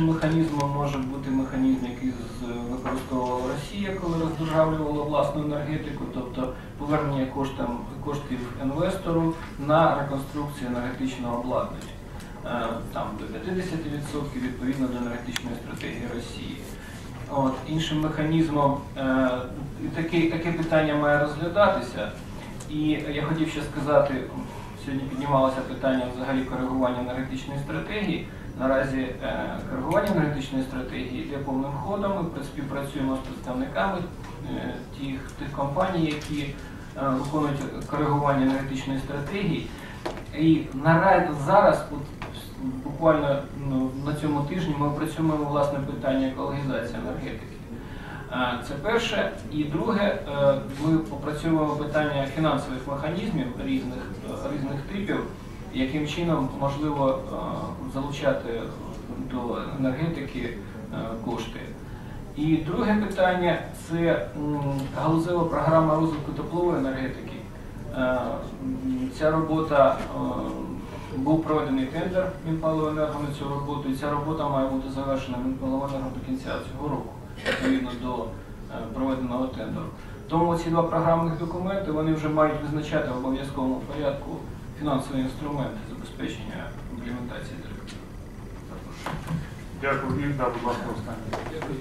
Іншим механізмом може бути механізм, який використовувала Росія, коли роздержавлювала власну енергетику, тобто повернення коштам, коштів інвестору на реконструкцію енергетичного обладнання. Е, Там до 50% відповідно до енергетичної стратегії Росії. От, іншим механізмом е, таке, таке питання має розглядатися. І я хотів ще сказати, сьогодні піднімалося питання взагалі коригування енергетичної стратегії. Наразі е, коригування енергетичної стратегії йде повним ходом. Ми співпрацюємо з представниками е, тих, тих компаній, які е, виконують коригування енергетичної стратегії. І наразі зараз, от, буквально ну, на цьому тижні, ми опрацюємо власне питання екологізації енергетики. Це перше. І друге, ми опрацьовуємо питання фінансових механізмів різних, різних типів, яким чином можливо е, залучати до енергетики е, кошти. І друге питання це галузева програма розвитку теплової енергетики. Е, Ця робота був проведений тендер Мінпаливенерго на цю роботу, і ця робота має бути завершена Мінпаливенерго до кінця цього року, відповідно до проведеного тендеру. Тому ці два програмних документи вони вже мають визначати в обов'язковому порядку фінансові інструменти забезпечення імплементації директиви. Дякую. І да, будь ласка, останнє. Дякую.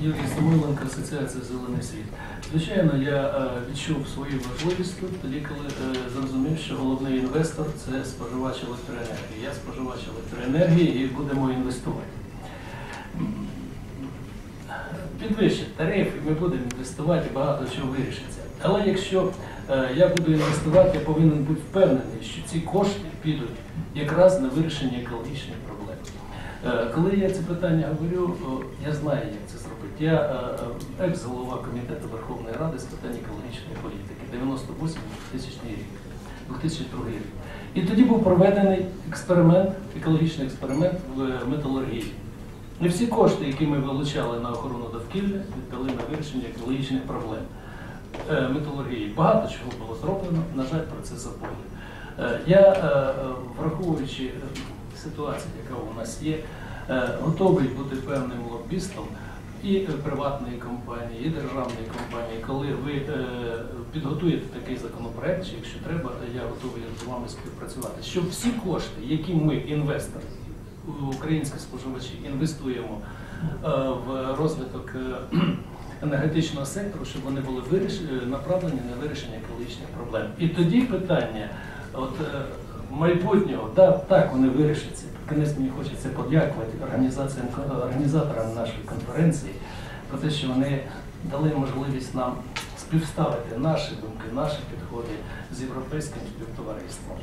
Юрій Самойленко, Асоціація Зелений світ. Звичайно, я е, відчув свою важливість тут, тоді, коли е, зрозумів, що головний інвестор це споживач електроенергії. Я споживач електроенергії і будемо інвестувати. Підвищить тариф, і ми будемо інвестувати, багато чого вирішиться. Але якщо я буду інвестувати, я повинен бути впевнений, що ці кошти підуть якраз на вирішення екологічних проблем. Е, Коли я це питання говорю, я знаю, як це зробити. Я е, е, екс-голова комітету Верховної Ради з питань екологічної політики, 98-2000 рік, 2002 рік. І тоді був проведений експеримент, екологічний експеримент в е, металургії. І всі кошти, які ми вилучали на охорону довкілля, віддали на вирішення екологічних проблем е, металургії. Багато чого було зроблено, на жаль, про це забули. Е, Я, е, е, враховуючи е, ситуацію, яка у нас є, е, готовий бути певним лобістом і е, приватної компанії, і державної компанії. Коли ви е, підготуєте такий законопроект, чи якщо треба, я готовий з вами співпрацювати, щоб всі кошти, які ми, інвестори, українські споживачі, інвестуємо е, в розвиток е, енергетичного сектору, щоб вони були виріш- е, направлені на вирішення екологічних проблем. І тоді питання от, е, майбутнього, да, так вони вирішаться. Кінець мені хочеться подякувати організаціям, організаторам нашої конференції про те, що вони дали можливість нам співставити наші думки, наші підходи з європейським співтовариством.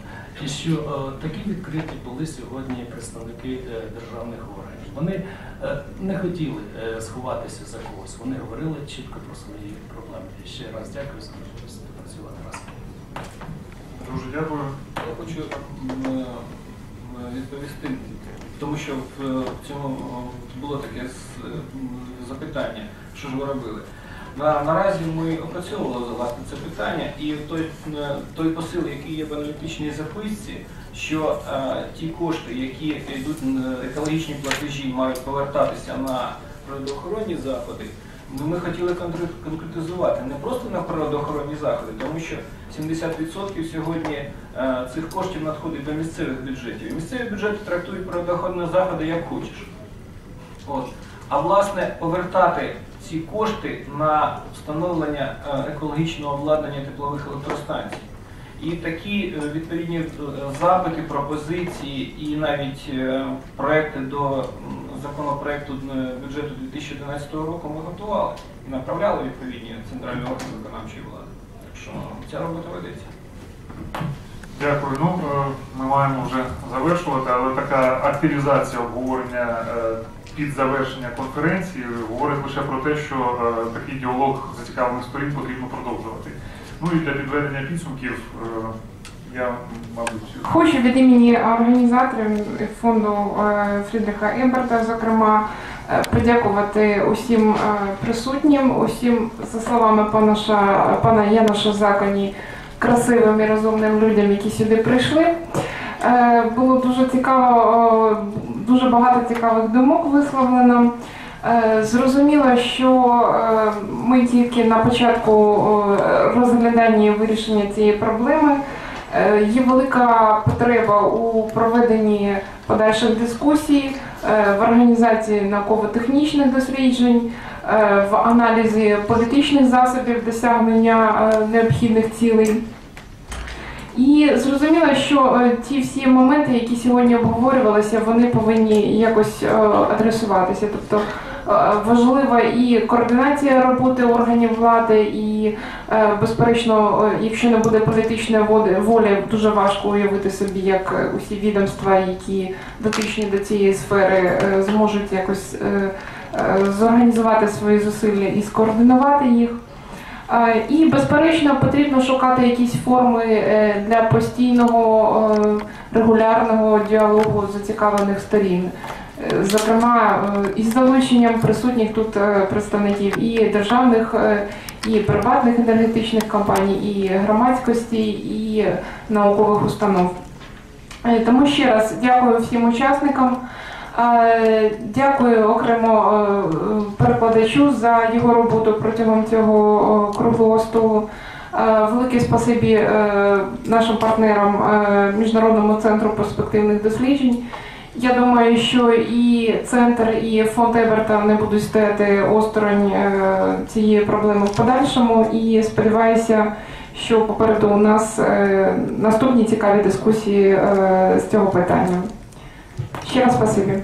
І що е, такі відкриті були сьогодні представники е, державних органів. Вони е, не хотіли е, сховатися за когось, вони говорили чітко про свої проблеми. І ще раз дякую за можливість співпрацювати разом. Дуже дякую. Я хочу е, відповісти, тому що в е, цьому е, було таке запитання, що ж ви робили. На, наразі ми опрацьовували власне це питання, і той, е, той посил, який є в аналітичній записці, що е, ті кошти, які йдуть на екологічні платежі, мають повертатися на природоохоронні заходи. Ми хотіли конкретизувати не просто на природоохоронні заходи, тому що 70% сьогодні е, цих коштів надходить до місцевих бюджетів. Місцеві бюджети трактують природоохоронні заходи як хочеш. От. А власне повертати ці кошти на встановлення е, екологічного обладнання теплових електростанцій. І такі е, відповідні е, запити, пропозиції і навіть проекти до законопроекту бюджету 2011 року ми готували і направляли відповідні центральні органи виконавчої влади. Так що ця робота ведеться. Дякую. Ну, ми маємо вже завершувати, але така активізація обговорення під завершення конференції говорить лише про те, що е, такий діалог зацікавлених сторін потрібно продовжувати. Ну і для підведення підсумків е, я, мабуть, Хочу від імені організаторів фонду е, Фрідриха Еберта, зокрема, подякувати усім присутнім, усім, за словами пана, Ша, пана Яноша Законі, красивим і розумним людям, які сюди прийшли. Було дуже цікаво дуже багато цікавих думок висловлено. Зрозуміло, що е, ми тільки на початку е, розглядання і вирішення цієї проблеми. Е, Є велика потреба у проведенні подальших дискусій, в організації науково-технічних досліджень, в аналізі політичних засобів досягнення необхідних цілей. І зрозуміло, що е, ті всі моменти, які сьогодні обговорювалися, вони повинні якось е, адресуватися. Тобто е, важлива і координація роботи органів влади, і безперечно, якщо не буде політичної волі, дуже важко уявити собі, як усі відомства, які дотичні до цієї сфери, зможуть якось зорганізувати свої зусилля і скоординувати їх. І, безперечно, потрібно шукати якісь форми е, для постійного е, регулярного діалогу зацікавлених сторін. Е, Зокрема, із залученням присутніх тут представників і державних, і приватних енергетичних компаній, і громадськості, і наукових установ. Тому ще раз дякую всім учасникам. Дякую окремо е, перекладачу за його роботу протягом цього круглого столу. Е, Велике спасибі е, нашим партнерам Міжнародному центру перспективних досліджень. Я думаю, що і центр, і фонд Еберта не будуть стояти осторонь цієї проблеми в подальшому. І сподіваюся, що попереду у нас наступні цікаві дискусії з цього питання. Ще раз спасибі.